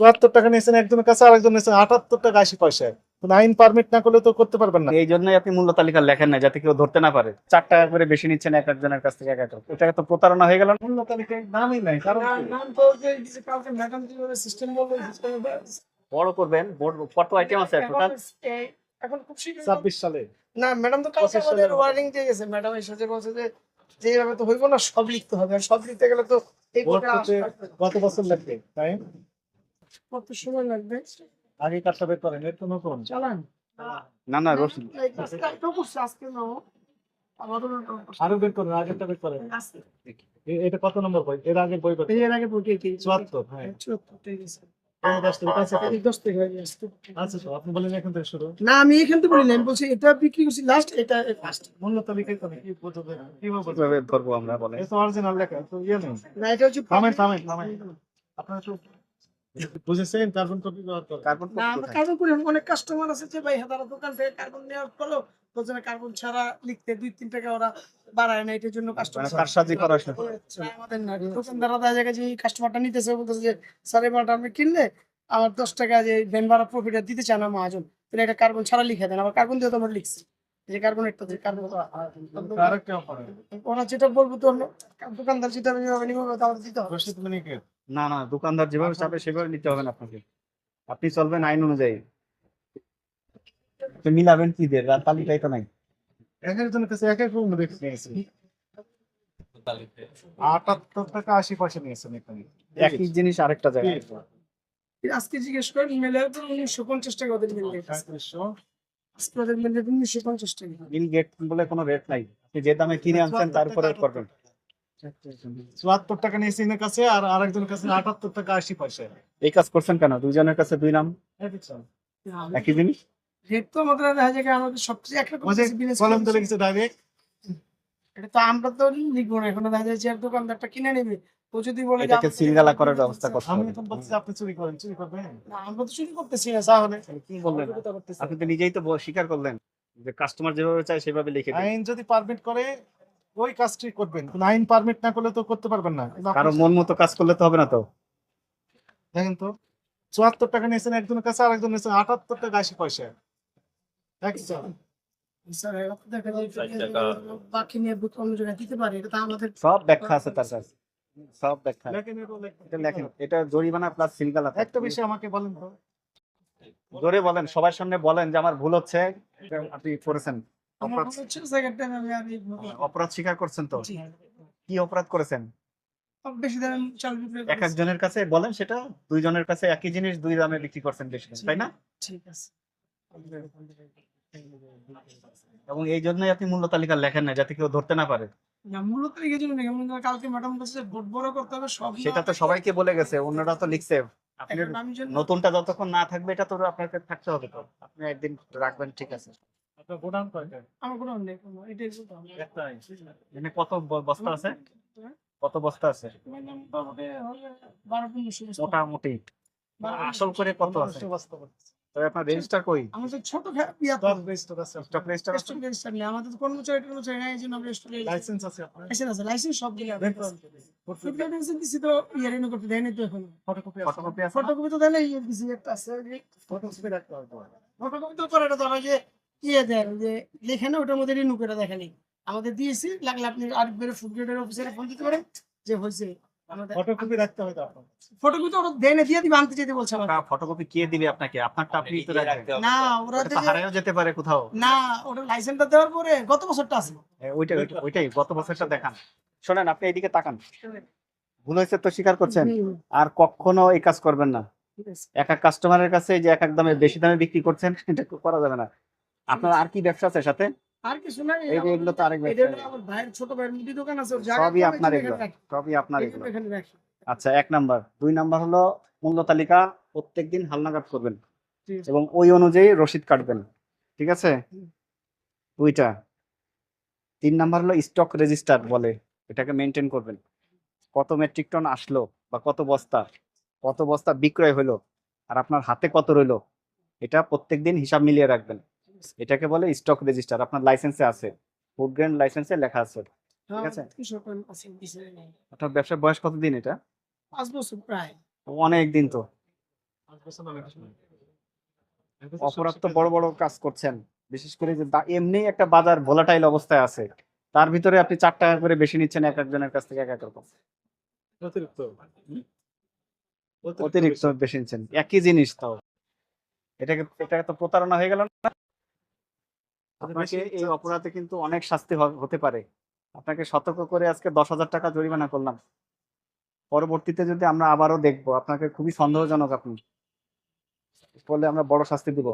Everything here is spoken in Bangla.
চুয়াত্তর টাকা নিয়েছেন একজনের কাছে আরেকজন নিয়েছেন আটাত্তর টাকা আশি পয়সায় আইন পারমিট না করলে তো করতে পারবেন না। এই জন্যই আপনি মূল্য তালিকা লেখেন না যাতে কেউ ধরতে না পারে। চার টাকা করে বেশি নিচ্ছেন এক একজনের কাছ থেকে এক এক এটা তো প্রতারণা হয়ে গেল মূল্য তালিকায় নামই নাই কারণ নাম তো যে যে ম্যাডাম যেভাবে সিস্টেম বলবে বড় করবেন বোর্ড কত আইটেম আছে টোটাল এখন খুব শীঘ্রই ছাব্বিশ সালে। না ম্যাডাম তো কালকে আমাদের ওয়ার্নিং দিয়ে গেছে ম্যাডাম এসে যে বলছে যে যেভাবে তো হইব না সব লিখতে হবে আর সব লিখতে গেলে তো গত বছর লাগবে তাই? কত সময় লাগবে? আগে কাজটা বের করেন এর তো নতুন চালান। না না রসুন করছে আজকে না আমারও আরও বের করেন আগেরটা বের করেন। এটা কত নম্বর বই এর আগের বই এর আগে কি চুয়াত্তর হ্যাঁ। চুয়াত্তর ঠিক আছে। হয়ে আচ্ছা তো আপনি বলেন এখান থেকে শুরু। না আমি এখান থেকে বলি না আমি বলছি এটা বিক্রি করছি লাস্ট এটা ফার্স্ট মূল্য তো কি কীভাবে ধরবো আমরা বলেন? এটা অরিজিনাল লেখা তো ইয়ে নেই। না এটা হচ্ছে থামেন থামেন থামেন। আপনারা বুঝেছেন কার্বন কপি ব্যবহার করেন কার্বন না আমরা কার্বন করি অনেক কাস্টমার আছে যে ভাই হাজার দোকান থেকে কার্বন নেওয়ার পরেও বলছে কার্বন ছাড়া লিখতে দুই তিন টাকা ওরা বাড়ায় না এটার জন্য মানে কাস্টমার কারসাজি করা আমাদের না দোকানদাররা দেখা যায় যে কাস্টমারটা নিতেছে বলতেছে যে স্যার এবারটা আপনি কিনলে আমার দশ টাকা যে ভ্যান ভাড়া প্রফিট দিতে চান না মহাজন তাহলে এটা কার্বন ছাড়া লিখে দেন আবার কার্বন দিয়ে তো আমরা লিখছি। যে কার্বন একটা কার্বন আরেকটা অফার ওরা যেটা বলব তো দোকানদার যেটা নিবে আমাদের দিতে হবে। না না দোকানদার যেভাবে চাপে সেভাবে নিতে হবে না আপনাকে। আপনি চলবেন আইন অনুযায়ী। তো মিলাবেন কি দিয়ে? রাত তালিকাই তো নাই। এক একজনের কাছে এক এক রকম নিয়েছে। আটাত্তর টাকা আশি পয়সা নিয়েছেন এখানে। একই জিনিস আরেকটা জায়গায়। আজকে জিজ্ঞেস করেন মেলে তো উনিশশো পঞ্চাশ টাকা ওদের মিল পঁয়ত্রিশশো আজকে ওদের মিল রেট উনিশশো পঞ্চাশ টাকা। মিল গেট বলে কোনো রেট নাই। আপনি যে দামে কিনে আনছেন তার উপরে করবেন। চুয়াত্তর টাকা নিয়েছে এর কাছে আর আরেকজনের কাছে আটাত্তর টাকা আশি পয়সা। এই কাজ করছেন কেন? দুইজনের কাছে দুই নাম? একই জিনিস? রেট তো আমাদের দেখা যায় আমাদের সবচেয়ে একরকম ওই যে business কলম করছি। তুলে ডাইরেক্ট এটা তো আমরা তো লিখব না। এখন দেখা যায় যে দোকানদারটা কিনে নেবে। ও যদি বলে যে এটাকে সিলগালা করার ব্যবস্থা করতে আমি এখন বলছি আপনি চুরি করেন চুরি করবেন? না আমরা তো চুরি করতেছি না তাহলে কি বললেন? আপনি তো নিজেই তো স্বীকার করলেন যে কাস্টমার যেভাবে চায় সেভাবে লিখে দিন। আইন যদি পারমিট করে ওই কাজটি করবেন। কিন্তু আইন পারমিট না করলে তো করতে পারবেন না। কিন্তু আপনি- কারও মন মতো কাজ করলে তো হবে না তো। দেখেন তো চুয়াত্তর টাকা নিয়েছেন একজনের কাছে আরেকজন নিয়েছেন আটাত্তর টাকা আশি পয়সা। একজন স্যার, এখন দেখা যায় বাকি নিয়ে বুথ অন্য জায়গায় দিতে পারে এটা সব ব্যাখ্যা আছে তার কাছে। সব ব্যাখ্যা লেখেন এটা জরিমানা প্লাস সিলগালা একটা বিষয় আমাকে বলেন তো। জোরে বলেন সবার সামনে বলেন যে আমার ভুল হচ্ছে। আপনি করেছেন। অপরাধ স্বীকার করছেন তো? কি অপরাধ করেছেন? বেশি দাম চাল এক একজনের কাছে বলেন সেটা দুইজনের কাছে একই জিনিস দুই দামে বিক্রি করছেন বেশি তাই না? ঠিক আছে। এবং এই জন্যই আপনি মূল্য তালিকা লেখেন না যাতে কেউ ধরতে না পারে। না জন্য কালকে ম্যাডাম বলছে ভোট বড় করতে হবে সব সেটা তো সবাইকে বলে গেছে অন্যরা তো লিখছে। নতুনটা যতক্ষণ না থাকবে এটা তো আপনাকে থাকতে হবে তো। আপনি একদিন রাখবেন ঠিক আছে। আপনার গোডাউন কয়টা? আমার কোনো নেই এটাই বলতে একটাই। এখানে কত বস্তা আছে? কত বস্তা আছে? মোটামুটি হবে বারো পনেরোশো বস্তা। মোটামুটি। বারো আসল করে কত আছে? পনেরোশো বস্তা করতেছে। তবে আপনার রেজিস্টার কই? আমাদের ছোট খা- তো, দশ রেজিস্টার আছে স্টক রেজিস্টার স্টক রেজিস্টার নেই। আমাদের তো কর্মচারী নাই এই আমরা স্টক লাইসেন্স আছে আপনার। লাইসেন্স আছে লাইসেন্স সব ফটোকপি লাইসেন্স দিছি তো ইয়ার করতে তো এখন। ফটোকপি ফটোকপি আছে ফটোকপি তো দিছি একটা আছে। ফটোকপি রাখতে হবে ফটোকপি তো করে এটা তো যে ইয়ে দেয় যে লেখে না ওটার মধ্যে দেখেনি আমাদের দিয়েছি লাগলে আপনি আরেকবারে ফুড গ্রেডের অফিসারে ফোন দিতে পারেন যে হয়েছে। ফটোকপি রাখতে হবে ফটোকপি তো ওরা দেয় দিয়ে দিবে আনতে যেতে বলছে আমাকে। ফটোকপি কে দিবে আপনাকে? আপনারটা আপনি তো রাখবেন। না ওরা তো হারায়ও যেতে পারে কোথাও। না ওটা লাইসেন্সটা দেওয়ার পরে গত বছরটা আছে। ওইটাই ওইটাই- ওইটাই গত বছরটা দেখান। শোনেন আপনি এইদিকে তাকান। ভুল হয়েছে তো স্বীকার করছেন? আর কখনো এই কাজ করবেন না। এক এক কাস্টমারের কাছে যে এক এক দামে বেশি দামে বিক্রি করছেন এটা করা যাবে না। আপনার আর কি ব্যবসা আছে সাথে? আর কিছু না এই এগুলো তো আরেক ব্যবসা। আমার ভাইয়ের ছোট ভাইয়ের মুদি দোকান আছে ওর জায়গা সবই আপনার এগুলো সবই আপনার এগুলো। আচ্ছা এক নাম্বার। দুই নাম্বার হলো মূল্য তালিকা প্রত্যেকদিন হালনাগাদ করবেন এবং ওই অনুযায়ী রসিদ কাটবেন ঠিক আছে? দুইটা। তিন নাম্বার হলো স্টক রেজিস্টার বলে এটাকে মেনটেন করবেন। কত মেট্রিক টন আসলো বা কত বস্তা কত বস্তা বিক্রয় হলো আর আপনার হাতে কত রইল এটা প্রত্যেক দিন হিসাব মিলিয়ে রাখবেন। এটাকে বলে স্টক রেজিস্টার আপনার লাইসেন্সে আছে। ফুড গ্রেন লাইসেন্সে লেখা আছে। হ্যাঁ, আছে। আপনার ব্যবসার বয়স কতদিন এটা? পাঁচ বছর প্রায়। অনেক দিন তো। তো অপরাধ তো বড় বড় কাজ করছেন। বিশেষ করে যে এমনি একটা বাজার ভোলাটাইল অবস্থায় আছে। তার ভিতরে আপনি চার টাকা করে বেশি নিচ্ছেন এক একজনের কাছ থেকে এক এক রকম। অতিরিক্ত। অতিরিক্ত বেশি নিচ্ছেন। একই জিনিস তাও এটাকে এটা তো প্রতারণা হয়ে গেল না? আপনাকে এই অপরাধে কিন্তু অনেক শাস্তি হতে পারে। আপনাকে সতর্ক করে আজকে দশ হাজার টাকা জরিমানা করলাম। পরবর্তীতে যদি আমরা আবারও দেখব আপনাকে খুবই সন্দেহজনক আপনি। বললে আমরা বড় শাস্তি দিব।